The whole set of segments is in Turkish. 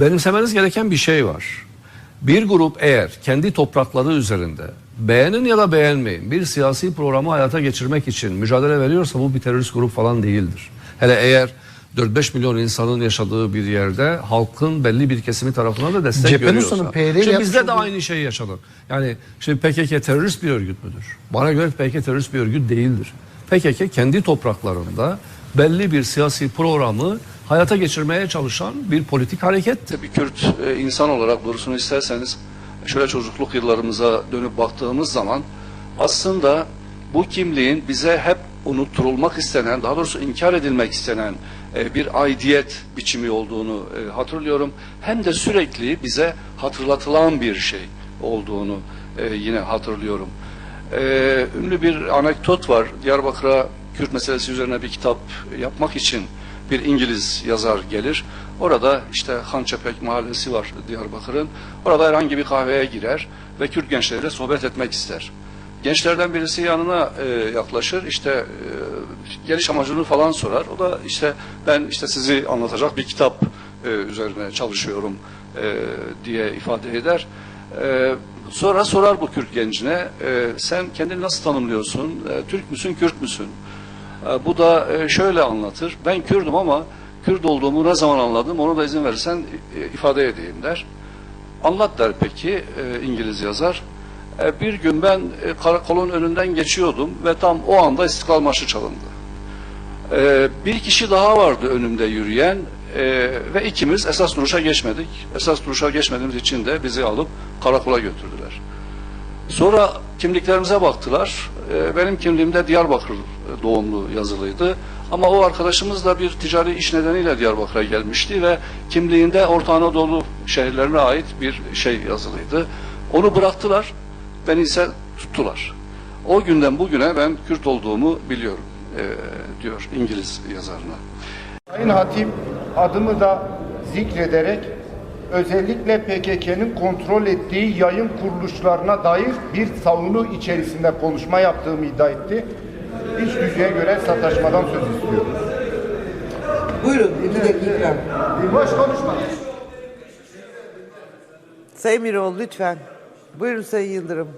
Benimsemeniz gereken bir şey var. Bir grup eğer kendi toprakları üzerinde beğenin ya da beğenmeyin bir siyasi programı hayata geçirmek için mücadele veriyorsa bu bir terörist grup falan değildir. Hele eğer 4-5 milyon insanın yaşadığı bir yerde halkın belli bir kesimi tarafından da destek Cephe görüyorsa. Şimdi bizde de aynı şeyi yaşadık. Yani şimdi PKK terörist bir örgüt müdür? Bana göre PKK terörist bir örgüt değildir. PKK kendi topraklarında belli bir siyasi programı hayata geçirmeye çalışan bir politik harekettir. Bir Kürt e, insan olarak doğrusunu isterseniz şöyle çocukluk yıllarımıza dönüp baktığımız zaman aslında bu kimliğin bize hep unutturulmak istenen, daha doğrusu inkar edilmek istenen e, bir aidiyet biçimi olduğunu e, hatırlıyorum. Hem de sürekli bize hatırlatılan bir şey olduğunu yine hatırlıyorum. Ünlü bir anekdot var. Diyarbakır'a Kürt meselesi üzerine bir kitap yapmak için bir İngiliz yazar gelir. Orada işte Hançepek mahallesi var Diyarbakır'ın. Orada herhangi bir kahveye girer ve Kürt gençleriyle sohbet etmek ister. Gençlerden birisi yanına e, yaklaşır, işte e, geliş amacını falan sorar. O da işte ben işte sizi anlatacak bir kitap e, üzerine çalışıyorum diye ifade eder. Sonra sorar bu Kürt gencine, sen kendini nasıl tanımlıyorsun? Türk müsün, Kürt müsün? E, Bu da e, şöyle anlatır. Ben Kürdüm ama Kürt olduğumu ne zaman anladım onu da izin verirsen e, ifade edeyim der. Anlat der peki e, İngiliz yazar. Bir gün ben karakolun önünden geçiyordum ve tam o anda İstiklal Marşı çalındı. Bir kişi daha vardı önümde yürüyen ve ikimiz esas duruşa geçmedik. Esas duruşa geçmediğimiz için de bizi alıp karakola götürdüler. Sonra kimliklerimize baktılar. Ee, Benim kimliğimde Diyarbakır doğumlu yazılıydı. Ama o arkadaşımız da bir ticari iş nedeniyle Diyarbakır'a gelmişti ve kimliğinde Orta Anadolu şehirlerine ait bir şey yazılıydı. Onu bıraktılar, beni ise tuttular. O günden bugüne ben Kürt olduğumu biliyorum ee, diyor İngiliz yazarına. Sayın Hatip adımı da zikrederek özellikle PKK'nın kontrol ettiği yayın kuruluşlarına dair bir savunu içerisinde konuşma yaptığımı iddia etti. İş düzeye göre sataşmadan söz istiyorum. Buyurun iki dakika. Boş konuşma. Sayın Miroğlu lütfen. Buyurun Sayın Yıldırım.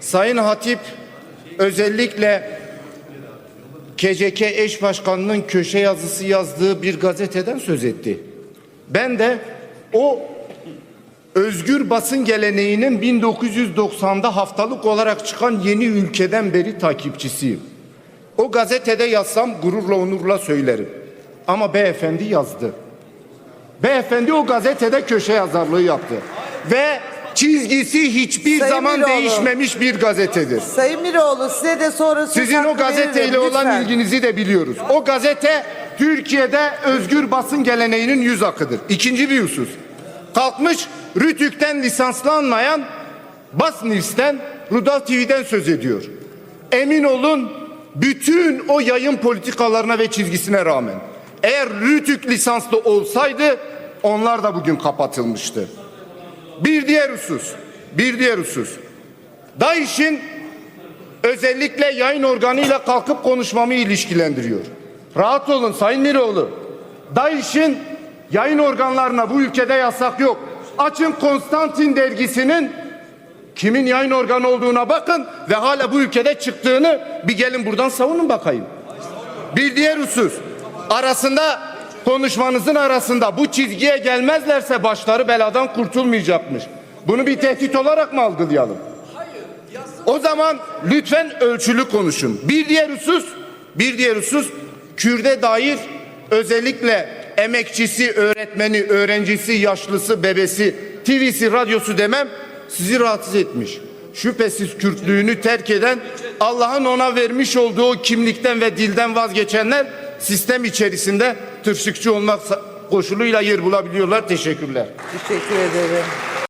Sayın Hatip özellikle KCK eş başkanının köşe yazısı yazdığı bir gazeteden söz etti. Ben de o özgür basın geleneğinin 1990'da haftalık olarak çıkan yeni ülkeden beri takipçisiyim. O gazetede yazsam gururla onurla söylerim. Ama beyefendi yazdı. Beyefendi o gazetede köşe yazarlığı yaptı. Ve çizgisi hiçbir Sayın zaman Miroğlu. değişmemiş bir gazetedir. Sayın Miroğlu size de sonra Sizin o gazeteyle veririm, olan lütfen. ilginizi de biliyoruz. O gazete Türkiye'de özgür basın geleneğinin yüz akıdır. İkinci bir husus. Kalkmış Rütük'ten lisanslanmayan Basnivs'ten Rudal TV'den söz ediyor. Emin olun bütün o yayın politikalarına ve çizgisine rağmen eğer Rütük lisanslı olsaydı onlar da bugün kapatılmıştı. Bir diğer husus, bir diğer husus. DAEŞ'in özellikle yayın organıyla kalkıp konuşmamı ilişkilendiriyor. Rahat olun Sayın Miroğlu. DAEŞ'in yayın organlarına bu ülkede yasak yok. Açın Konstantin dergisinin kimin yayın organı olduğuna bakın ve hala bu ülkede çıktığını bir gelin buradan savunun bakayım. Bir diğer husus arasında konuşmanızın arasında bu çizgiye gelmezlerse başları beladan kurtulmayacakmış. Bunu bir tehdit olarak mı algılayalım? O zaman lütfen ölçülü konuşun. Bir diğer husus, bir diğer husus Kürde dair özellikle emekçisi, öğretmeni, öğrencisi, yaşlısı, bebesi, TV'si, radyosu demem sizi rahatsız etmiş. Şüphesiz Kürtlüğünü terk eden, Allah'ın ona vermiş olduğu kimlikten ve dilden vazgeçenler sistem içerisinde tırşıkçı olmak koşuluyla yer bulabiliyorlar. Teşekkürler. Teşekkür ederim.